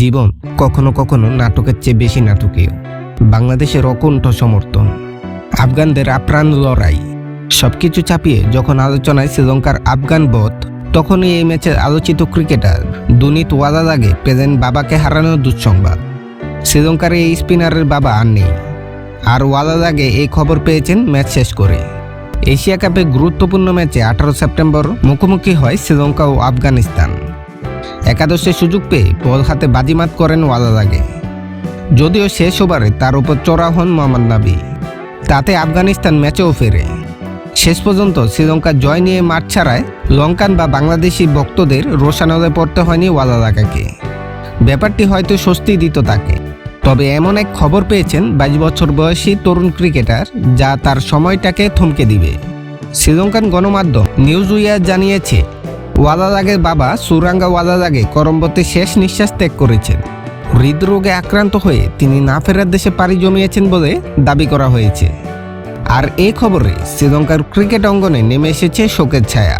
জীবন কখনো কখনো নাটকের চেয়ে বেশি নাটকীয়। বাংলাদেশের অকুণ্ঠ সমর্থন, আফগানদের আপ্রাণ লড়াই, সবকিছু চাপিয়ে যখন আলোচনায় শ্রীলঙ্কার আফগান বধ, তখনই এই ম্যাচের আলোচিত ক্রিকেটার দুনিত ওয়াদাদাগে পেলেন বাবাকে হারানোর দুঃসংবাদ। শ্রীলঙ্কার এই স্পিনারের বাবা আর নেই। আর ওয়াদাদাগে এই খবর পেয়েছেন ম্যাচ শেষ করে। এশিয়া কাপে গুরুত্বপূর্ণ ম্যাচে আঠারো সেপ্টেম্বর মুখোমুখি হয় শ্রীলঙ্কা ও আফগানিস্তান। একাদশে সুযোগ পেয়ে বল হাতে বাজিমাত করেন ওয়াদাদাগে যদিও শেষ ওভারে তার উপর চড়া হন মোহাম্মদ নাবি। তাতে আফগানিস্তান ম্যাচেও ফেরে। শেষ পর্যন্ত শ্রীলঙ্কা জয় নিয়ে মাঠ ছাড়ায় লঙ্কান বা বাংলাদেশি ভক্তদের রোশানলে পড়তে হয়নি ওয়াদাদাগাকে ব্যাপারটি হয়তো স্বস্তি দিত তাকে। তবে এমন এক খবর পেয়েছেন বাইশ বছর বয়সী তরুণ ক্রিকেটার যা তার সময়টাকে থমকে দিবে। শ্রীলঙ্কান গণমাধ্যম নিউজ উইয়ার জানিয়েছে ওয়াদাদাগের বাবা সুরাঙ্গা ওয়াদাদাগে করম্বতে শেষ নিঃশ্বাস ত্যাগ করেছেন। হৃদরোগে আক্রান্ত হয়ে তিনি না ফেরার দেশে পাড়ি জমিয়েছেন বলে দাবি করা হয়েছে। আর এই খবরে শ্রীলঙ্কার ক্রিকেট অঙ্গনে নেমে এসেছে শোকের ছায়া।